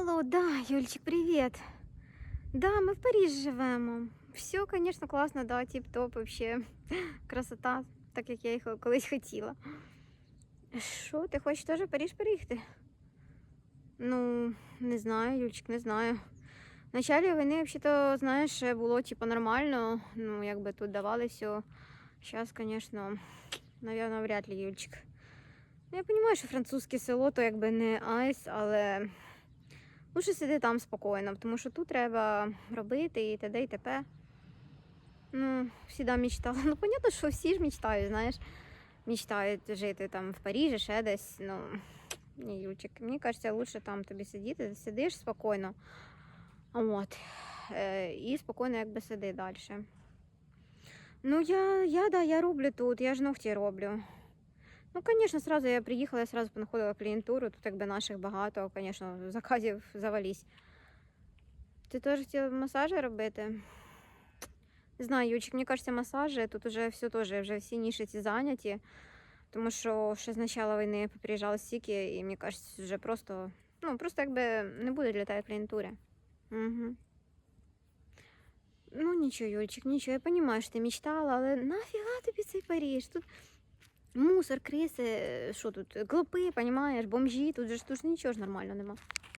Алло, да, Юльчик, привіт. Да, ми в Парижі живемо. Все, звісно, класно, да, тіп-топ, вообще. Красота, так як я їх колись хотіла. Що, ти хочеш теж в Париж переїхати? Ну, не знаю, Юльчик, не знаю. В началі війни, взагалі, знаєш, було типу нормально. Ну, якби тут давали все. Зараз, звісно, навірно, вряд ли, Юльчик. Ну, я розумію, що французьке село то якби не айс, але лучше сиди там спокійно, тому що тут треба робити і т.д. і т.п. Ну, всегда мечтала. Ну, понятно, що всі ж мечтають, знаєш. Мечтають жити там в Парижі, ще десь. Ну, ні, Юльчик, мені кажеться, лучше там тобі сидіти, сидиш спокійно. От. Е, і спокійно якби сиди далі. Ну, я, я, да, я роблю тут, я ж ногті роблю. Ну, звісно, сразу я приїхала, я сразу понаходила клієнтуру, тут якби наших багато, звісно, заказів завались. Ти теж хотіла масажі робити? Не знаю, Ючик, мені кажеться, масажі тут уже все теж, вже всі ніші ці зайняті, тому що ще з початку війни поприїжджали стільки, і мені кажеться, вже просто, ну, просто якби не буде для тебе клієнтури. Угу. Ну, нічого, Юльчик, нічого, я розумію, що ти мечтала, але нафіга тобі цей Париж? Тут мусор, криси, що тут, клопи, понімаєш, бомжі, тут же ж тут ж нічого ж нормально нема.